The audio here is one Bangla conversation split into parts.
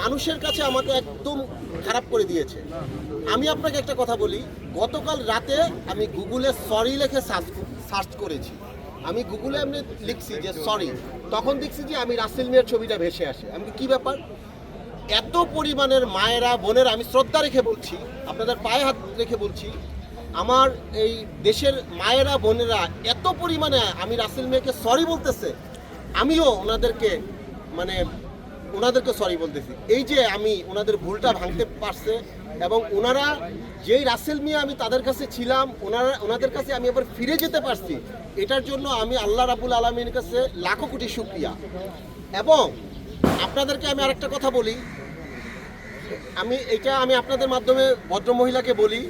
মানুষের কাছে আমাকে একদম খারাপ করে দিয়েছে। আমি আপনাকে একটা কথা বলি, গতকাল রাতে আমি গুগলে সরি লেখে সার্চ করেছি। আমি গুগলে এমনি লিখছি যে সরি তখন দেখছি যে আমি রাসেল মিয়ার ছবিটা ভেসে আসে। আমি কি ব্যাপার? এত পরিমাণের মায়েরা, বোনেরা, আমি শ্রদ্ধা রেখে বলছি, আপনাদের পায়ে হাত রেখে বলছি, আমার এই দেশের মায়েরা, বোনেরা এত পরিমাণে আমি রাসেল মিয়াকে সরি বলতেছে, আমিও ওনাদেরকে মানে ওনাদেরকে সরি বলতেছি। এই যে আমি ওনাদের ভুলটা ভাঙতে পারছে এবং ওনারা যেই রাসেল মিয়া আমি তাদের কাছে ছিলাম, ওনারা, ওনাদের কাছে আমি আবার ফিরে যেতে পারছি, এটার জন্য আমি আল্লাহ রাবুল আলমীর কাছে লাখো কোটি সুক্রিয়া এবং আপনাদেরকে আমি আরেকটা কথা বলি, আমি, এটা আমি আপনাদের মাধ্যমে ভদ্রমহিলাকে বলি,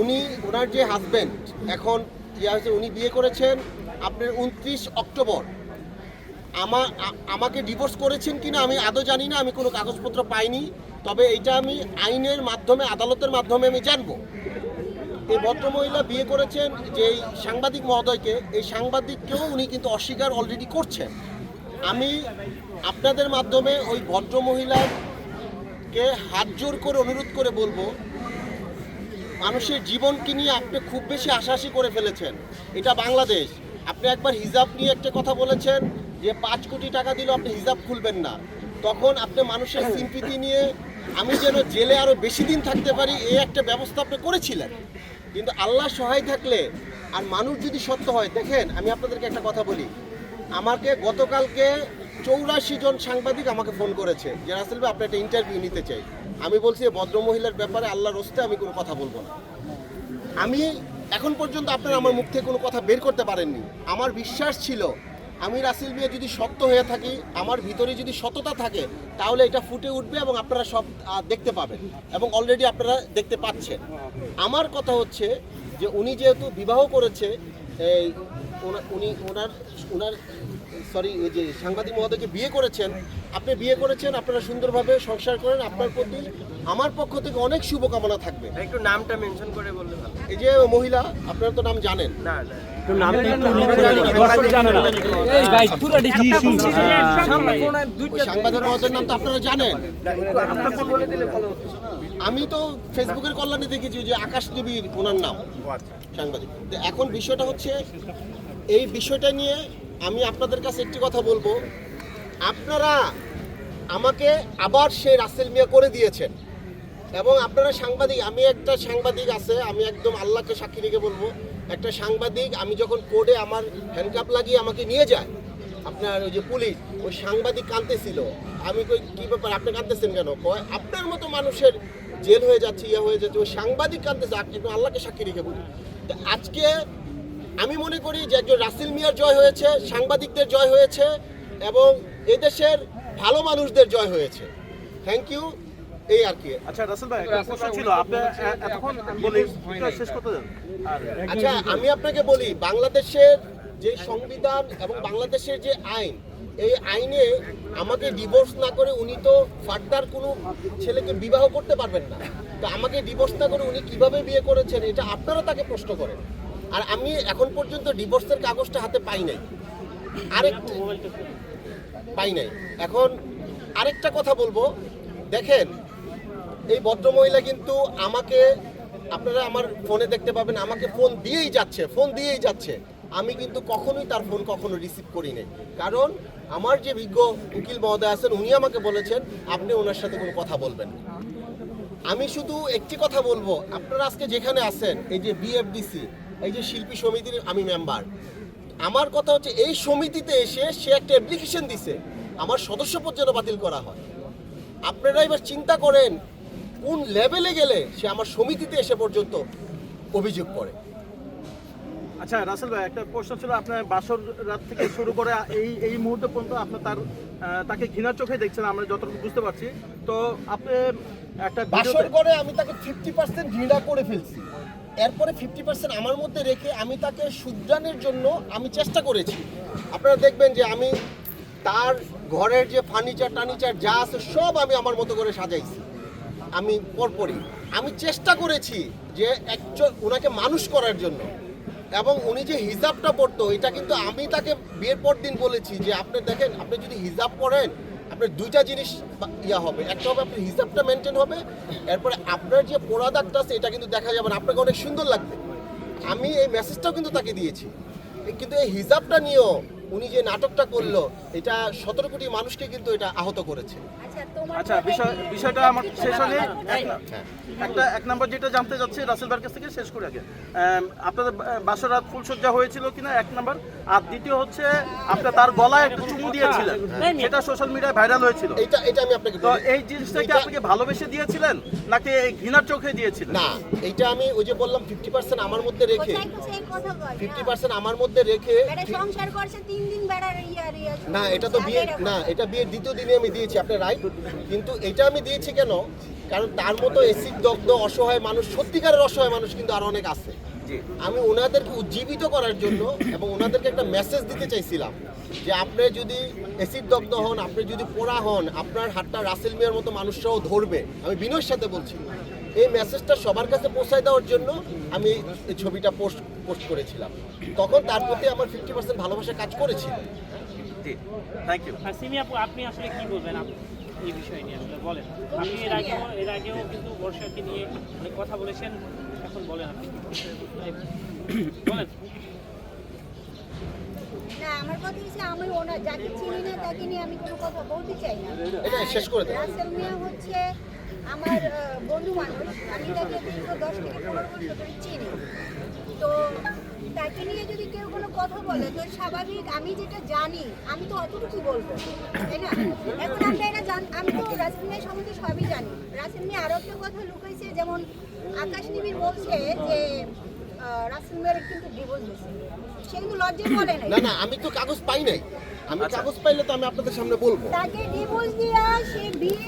উনি, ওনার যে হাজবেন্ড এখন ইয়ে হয়েছে, উনি বিয়ে করেছেন আপনার উনত্রিশ অক্টোবর। আমা আমাকে ডিভোর্স করেছেন কিনা আমি আদৌ জানি না, আমি কোনো কাগজপত্র পাইনি। তবে এটা আমি আইনের মাধ্যমে, আদালতের মাধ্যমে আমি জানব। এই ভদ্রমহিলা বিয়ে করেছেন যে সাংবাদিক মহোদয়কে, এই সাংবাদিককেও উনি কিন্তু অস্বীকার অলরেডি করছেন। আমি আপনাদের মাধ্যমে ওই ভদ্রমহিলাকে হাত জোর করে অনুরোধ করে বলব, মানুষের জীবনকে নিয়ে আপনি খুব বেশি আশাআশি করে ফেলেছেন। এটা বাংলাদেশ। আপনি একবার হিজাব নিয়ে একটা কথা বলেছেন যে পাঁচ কোটি টাকা দিলেও আপনি হিসাব খুলবেন না। তখন আপনি মানুষের সিম্পিতি নিয়ে আমি যেন জেলে আরও বেশি দিন থাকতে পারি এই একটা ব্যবস্থা আপনি করেছিলেন। কিন্তু আল্লাহ সহায় থাকলে আর মানুষ যদি সত্য হয়, দেখেন, আমি আপনাদেরকে একটা কথা বলি। আমাকে গতকালকে চৌরাশি জন সাংবাদিক আমাকে ফোন করেছে যে, রাসেল ভাই আপনি একটা ইন্টারভিউ নিতে চাই। আমি বলছি ভদ্রমহিলার ব্যাপারে আল্লাহর রস্তে আমি কোনো কথা বলব না। আমি এখন পর্যন্ত আপনারা আমার মুখ থেকে কোনো কথা বের করতে পারেননি। আমার বিশ্বাস ছিল আমি রাসেল মিয়া যদি শক্ত হয়ে থাকি আমার ভিতরে যদি সততা থাকে তাহলে এটা ফুটে উঠবে এবং আপনারা সব দেখতে পাবেন এবং অলরেডি আপনারা দেখতে পাচ্ছেন। আমার কথা হচ্ছে যে উনি যেহেতু বিবাহ করেছে এই উনি ওনার ওনার সরি ওই যে সাংবাদিক মহোদয়কে বিয়ে করেছেন আপনি বিয়ে করেছেন আপনারা সুন্দরভাবে সংসার করেন আপনার প্রতি আমার পক্ষ থেকে অনেক শুভকামনা থাকবে। একটু নামটা মেনশন করে বললে এই যে মহিলা আপনারা তো নাম জানেন। না না। ওই সাংবাদিক মহোদয়ের নাম তো আপনারা জানেন। আমি তো ফেসবুকের কল্যাণে দেখেছি যে আকাশ দেবীর ওনার নাম সাংবাদিক। এখন বিষয়টা হচ্ছে এই বিষয়টা নিয়ে আমি আপনাদের কাছে একটি কথা বলব। আপনারা আমাকে আবার সে রাসেল মিয়া করে দিয়েছেন। এবং আপনারা সাংবাদিক, আমি একটা সাংবাদিক আছে, আমি একদম আল্লাহকে সাক্ষী রেখে বলব, একটা সাংবাদিক আমি যখন কোর্টে আমার হ্যান্ডকাপ লাগিয়ে আমাকে নিয়ে যায়, আপনার ওই যে পুলিশ, ওই সাংবাদিক কাঁদতেছিল। আমি কই, কি ব্যাপার, আপনি কাঁদতেছেন কেন? কয়, আপনার মতো মানুষের জেল হয়ে যাচ্ছে ইয়ে হয়ে যাচ্ছে, ওই সাংবাদিক কাঁদতেছে একদম আল্লাহকে সাক্ষী রেখে বলি তো আজকে আমি মনে করি যে একজন রাসিল মিয়ার জয় হয়েছে, সাংবাদিকদের জয় হয়েছে, এবং এদেশের ভালো মানুষদের জয় হয়েছে। থ্যাংক ইউ এই আর কি। আচ্ছা রাসেল ভাই একটা প্রশ্ন ছিল। আপনি এতক্ষণ বলি শেষ করতে দেন। আচ্ছা আমি আপনাকে বলি বাংলাদেশের যে সংবিধান এবং বাংলাদেশের যে আইন এই আইনে আমাকে ডিভোর্স না করে উনি তো ফার্দার কোনো ছেলেকে বিবাহ করতে পারবেন না। তো আমাকে ডিভোর্স না করে উনি কীভাবে বিয়ে করেছেন এটা আপনারা তাকে প্রশ্ন করেন। আর আমি এখন পর্যন্ত ডিভোর্সের কাগজটা হাতে পাই নাই। আরেকটা পাই নাই। এখন আরেকটা কথা বলব। দেখেন এই ভদ্রমহিলা কিন্তু আমাকে, আপনারা আমার ফোনে দেখতে পাবেন, আমাকে ফোন দিয়েই যাচ্ছে ফোন দিয়েই যাচ্ছে। আমি কিন্তু কখনোই তার ফোন কখনো রিসিভ করি নাই। কারণ আমার যে বিজ্ঞ উকিল মহোদয় আছেন, উনি আমাকে বলেছেন, আপনি ওনার সাথে কোনো কথা বলবেন আমি শুধু একটি কথা বলব, আপনারা আজকে যেখানে আছেন, এই যে বিএফডিসি এই যে শিল্পী সমিতির আমি মেম্বার আমার কথা হচ্ছে এই সমিতিতে এসে সে একটা অ্যাপ্লিকেশন দিছে, আমার সদস্যপদ যেন বাতিল করা হয়। আপনারা এবার চিন্তা করেন কোন লেভেলে গেলে সে আমার সমিতিতে এসে পর্যন্ত অভিযোগ করে? আচ্ছা রাসেল ভাই একটা প্রশ্ন ছিল আপনার বাসর রাত থেকে শুরু করে এই এই মুহূর্তে পর্যন্ত আপনি তার তাকে ঘৃণার চোখে দেখছেন আমরা যতটুকু বুঝতে পারছি। তো আপনি একটা বাসর করে আমি তাকে ফিফটি পার্সেন্ট ঘৃণা করে ফেলছি। এরপরে ফিফটি পার্সেন্ট আমার মধ্যে রেখে আমি তাকে শুধরানোর জন্য আমি চেষ্টা করেছি। আপনারা দেখবেন যে আমি তার ঘরের যে ফার্নিচার টার্নিচার যা আছে সব আমি আমার মতো করে সাজাইছি। আমি পরপরই। আমি চেষ্টা করেছি যে একজন ওনাকে মানুষ করার জন্য। এবং উনি যে হিজাবটা পড়তো এটা কিন্তু আমি তাকে বিয়ের পর দিন বলেছি যে, আপনি দেখেন, আপনি যদি হিজাব পড়েন আপনার দুইটা জিনিস ইয়া হবে। একটা হবে আপনার হিসাবটা মেনটেন হবে, এরপরে আপনার যে প্রোডাক্টটা আছে, এটা কিন্তু দেখা যাবে না। আপনাকে অনেক সুন্দর লাগবে। আমি এই মেসেজটাও কিন্তু তাকে দিয়েছি। কিন্তু এই হিসাবটা নিয়েও উনি যে নাটকটা করল এটা সতেরো কোটি মানুষকে কিন্তু এটা আহত করেছে। আচ্ছা আচ্ছা বিষয় বিষয়টা আমার শেষ হলে হ্যাঁ। একটা এক নম্বর যেটা জানতে যাচ্ছি রাসেল ভাইয়ের থেকে শেষ করে আগে। আপনাদের বা- বাসর রাত ফুলসজ্জা হয়েছিল কিনা? এক নম্বর। আর দ্বিতীয় হচ্ছে আপনি তার গলায় একটা চুমু দিয়েছিলেন। সেটা সোশ্যাল মিডিয়ায় ভাইরাল হয়েছিল। এটা এটা আমি আপনাকে তো এই জিনিসটাকে এটা- আপনাকে ভালোবেসে দিয়েছিলেন নাকি এই ঘৃণার চোখে দিয়েছিলেন? না এটা আমি ওই যে বললাম ফিফটি পার্সেন্ট আমার মধ্যে রেখে ফিফটি পার্সেন্ট আমার মধ্যে রেখে সংসার করছে তিন দিন বেড়ার না এটা তো বিয়ে না এটা বিয়ের দ্বিতীয় দিনে আমি দিয়েছি আপনার রাইট কিন্তু এটা আমি দিয়েছি কেন? কারণ তার মতো এসিড দগ্ধ অসহায় মানুষ সত্যিকারের অসহায় মানুষ কিন্তু আরও অনেক আছে। আমি ওনাদেরকে উজ্জীবিত করার জন্য এবং ওনাদেরকে একটা মেসেজ দিতে চাইছিলাম যে আপনি যদি অ্যাসিড দগ্ধ হন আপনি যদি পোড়া হন আপনার হাতটা রাসেল মিয়ার মতো মানুষরাও ধরবে। আমি বিনয়ের সাথে বলছি। এই মেসেজটা সবার কাছে পৌঁছায় দেওয়ার জন্য আমি এই ছবিটা পোস্ট পোস্ট করেছিলাম। তখন তার প্রতি আমার ফিফটি পার্সেন্ট ভালোবাসা কাজ করেছিল। থ্যাংক ইউ সিমি আপু আপনি আসলে কি বলবেন এই বিষয় নিয়ে আসলে? বলেন। আপনি এর আগেও এর আগেও কিন্তু বর্ষাকে নিয়ে অনেক কথা বলেছেন। এখন বলেন আপনি। বলেন। না আমার কথা হচ্ছে আমি ওনার যাকে চিনি না তাকে নিয়ে আমি কোনো কথা বলতে চাই না। শেষ করে। রাসেল মিয়া হচ্ছে আমার বন্ধু মানুষ আমি তাকে দীর্ঘ দশ থেকে পনেরো বছর ধরে চিনি। তো তাকে নিয়ে যদি কেউ কোনো কথা বলে তো স্বাভাবিক আমি যেটা জানি আমি তো অতটুকু বলব তাই না? এখন আমরা এটা জান আমি তো রাসেল মিয়া সম্বন্ধে সবই জানি। রাসেল মিয়া আরও একটা কথা লুকাইছে যেমন আকাশ নিবিড় বলছে যে রাসেল কিন্তু ডিভোর্স দিয়েছে সে কিন্তু লজ্জায় বলে না না আমি তো কাগজ পাই নাই। আমি কাগজ পাইলে তো আমি আপনাদের সামনে বলব। তাকে ডিভোর্স দিয়া সে বিয়ে